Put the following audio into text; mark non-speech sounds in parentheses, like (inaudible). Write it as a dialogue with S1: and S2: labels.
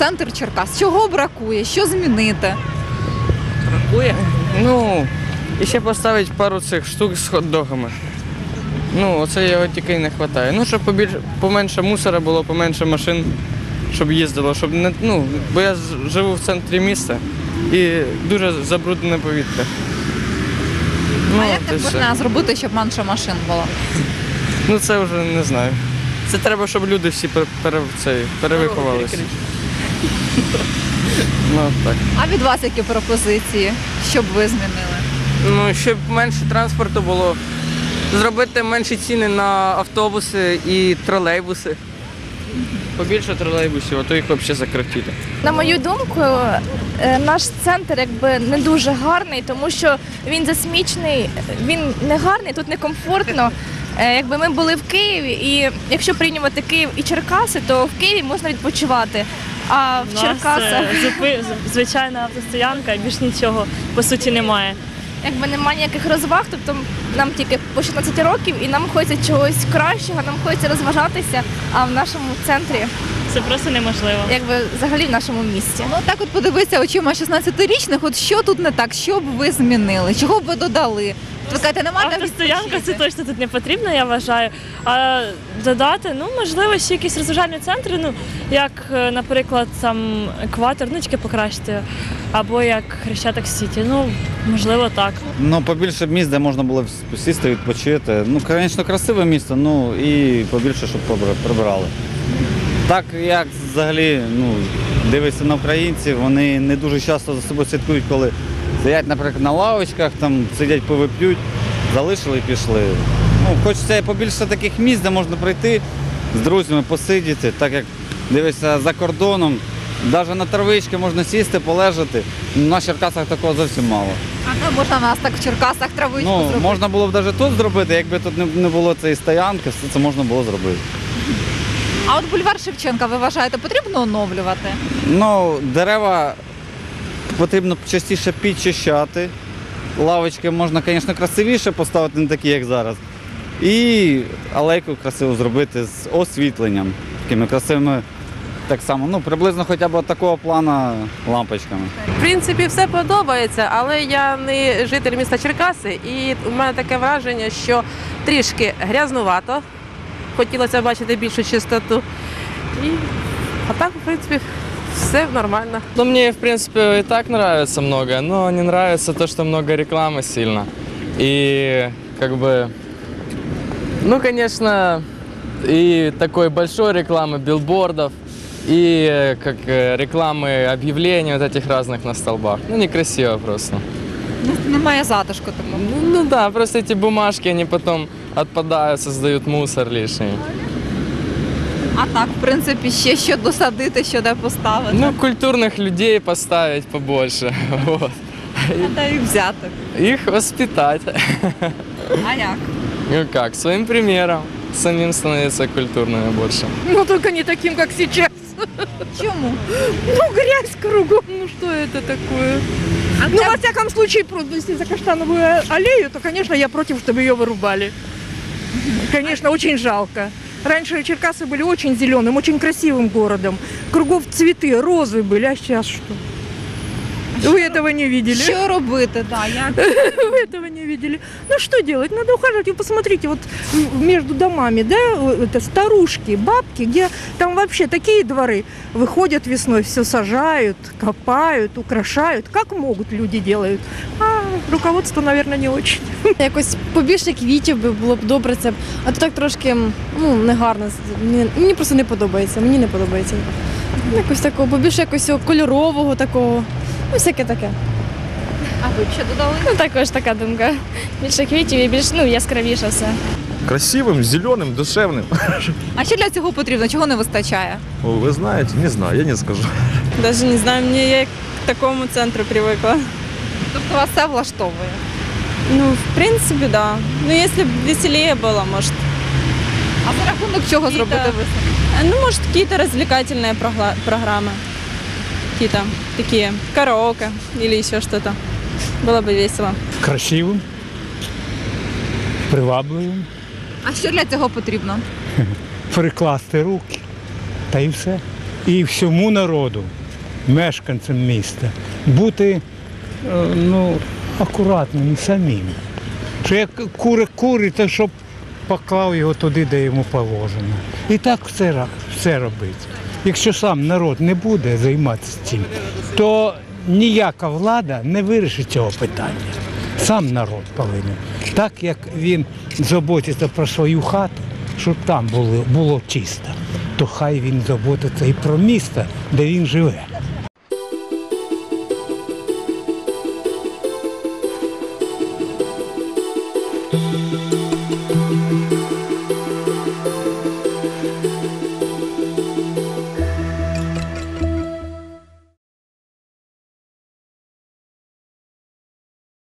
S1: центр Черкас. Чого бракує? Що змінити?
S2: Бракує? Ну, і ще поставити пару цих штук з хот-догами. Ну, оце його тільки й не вистачає. Ну, щоб побільше, поменше мусора було, поменше машин, щоб їздило, щоб не. Ну, бо я живу в центрі міста і дуже забруднене повітря. Ну,
S1: а як так можна зробити, щоб менше машин було?
S2: Ну це вже не знаю. Це треба, щоб люди всі пере, пере, цей, перевиховалися. (laughs) Ну так.
S1: А від вас які пропозиції? Що б ви змінили?
S2: Ну, щоб менше транспорту було, зробити менші ціни на автобуси і тролейбуси. Побільше тролейбусів, а то їх взагалі закратити.
S3: На мою думку, е, наш центр якби не дуже гарний, тому що він засмічений, він не гарний, тут некомфортно. Е, Якби ми були в Києві, і якщо порівнювати Київ і Черкаси, то в Києві можна відпочивати. А в
S4: У нас
S3: Черкасах
S4: е, зупи- звичайна автостоянка, більш нічого по суті немає.
S3: якби немає ніяких розваг, тобто нам тільки по 16 років, і нам хочеться чогось кращого, нам хочеться розважатися. А в нашому центрі,
S4: Це просто неможливо.
S3: якби взагалі в нашому місті.
S1: Ну так от подивися очима 16-річних, от що тут не так, що б ви змінили? Чого б ви додали? Ви кажете, немає де
S4: Автостоянка це
S1: відпочити.
S4: точно тут не потрібно, я вважаю. А додати, ну можливо, ще якісь розважальні центри, ну як, е, наприклад, там екватор, ну тільки покращити, або як Хрещатик Сіті. Ну можливо, так.
S5: Ну, побільше б місць, де можна було б сісти, відпочити. Ну, звісно, красиве місто, ну і побільше, щоб прибирали. Так як взагалі ну, дивишся на українців, вони не дуже часто за собою слідкують, коли сидять, наприклад, на лавочках, там сидять, пиво п'ють, залишили і пішли. Ну, хочеться побільше таких місць, де можна прийти з друзями, посидіти, так як дивишся за кордоном. Навіть на травички можна сісти, полежати. На Черкасах такого зовсім мало.
S1: А можна в нас так в Черкасах травичку
S5: Ну,
S1: зробити.
S5: можна було б навіть тут зробити, якби тут не було цієї стоянки, все це можна було зробити.
S1: А от бульвар Шевченка, ви вважаєте, потрібно оновлювати?
S5: Ну, дерева потрібно частіше підчищати. Лавочки можна, звісно, красивіше поставити, не такі, як зараз. І алейку красиво зробити з освітленням, такими красивими, так само, ну, приблизно хоча б такого плана лампочками.
S6: В принципі, все подобається, але я не житель міста Черкаси, і у мене таке враження, що трішки грязнувато. Хотілося бачити більшу чистоту. І... А так, в принципі, все нормально.
S7: Ну, мне, в принципе, и так нравится много, но не нравится то, что много рекламы сильно. И, как бы, ну, конечно, и такой большой рекламы, билбордов, и э, как э, рекламы объявлений вот этих разных на столбах. Ну, некрасиво просто.
S1: Ну, Немає затишку такого.
S7: Ну, ну да, просто эти бумажки, они потом отпадают, создают мусор лишний.
S1: А так, в принципі, ще що досадити, що де поставити.
S7: Ну, культурных людей поставить побольше, (laughs) вот.
S1: Та їх взяти.
S7: Их воспитать. (laughs)
S1: А як?
S7: Ну как, своим примером. Самим становиться культурными больше.
S8: Ну, только не таким, как сейчас.
S1: Чому?
S8: Ну, грязь кругом. Ну, что это такое? ну, во всяком случае, про- если за каштановую аллею, то, конечно, я против, чтобы ее вырубали. Конечно, очень жалко. Раньше Черкасы были очень зеленым, очень красивым городом. Кругом цветы, розы были, а сейчас что? Вы этого не видели?
S1: Що робити? Да, як? (laughs)
S8: Вы этого не видели. Ну что делать? Надо ухаживать. Вы посмотрите, вот между домами, да, это старушки, бабки, где там вообще такие дворы выходят весной, все сажают, копают, украшают. Как могут люди делают. А руководство, наверное, не очень. (laughs)
S9: Якось побільше квітів би було б добре це. б. А то так трошки ну, негарно. Мені, мені просто не подобається. Мені не подобається. Якось такого, побільше якось цього кольорового такого. Ну, всяке таке.
S1: А ви б ще додали?
S3: Ну також така думка. Більше квітів і більш ну яскравіше все.
S10: Красивым, зеленым, душевным. (laughs)
S1: А що для цього потрібно? Чого не вистачає?
S10: О, Вы знаете, не знаю, я не скажу.
S9: Навіть не знаю, мені я к такому центру привикла.
S1: Тобто вас все влаштовує?
S9: Ну, в принципі, так. Да. Ну, якщо б веселіше було, може.
S1: А за рахунок чого
S9: Якісь-
S1: зробити висновки?
S9: Ну, может, какие-то развлекательные прогла- программы. Какие-то такие караоке или еще что-то. Было бы весело.
S11: красивим, привабливим,
S1: А що для цього потрібно?
S11: перекласти руки та і все. і всьому народу, мешканцям міста, бути е, ну, акуратним самим. Що як кури кури, то щоб поклав його туди, де йому положено. І так все, все робить. Якщо сам народ не буде займатися цим, то ніяка влада не вирішить цього питання. Сам народ повинен. Так як він заботиться про свою хату, щоб там було, було чисто, то хай він заботиться і про місто, де він живе.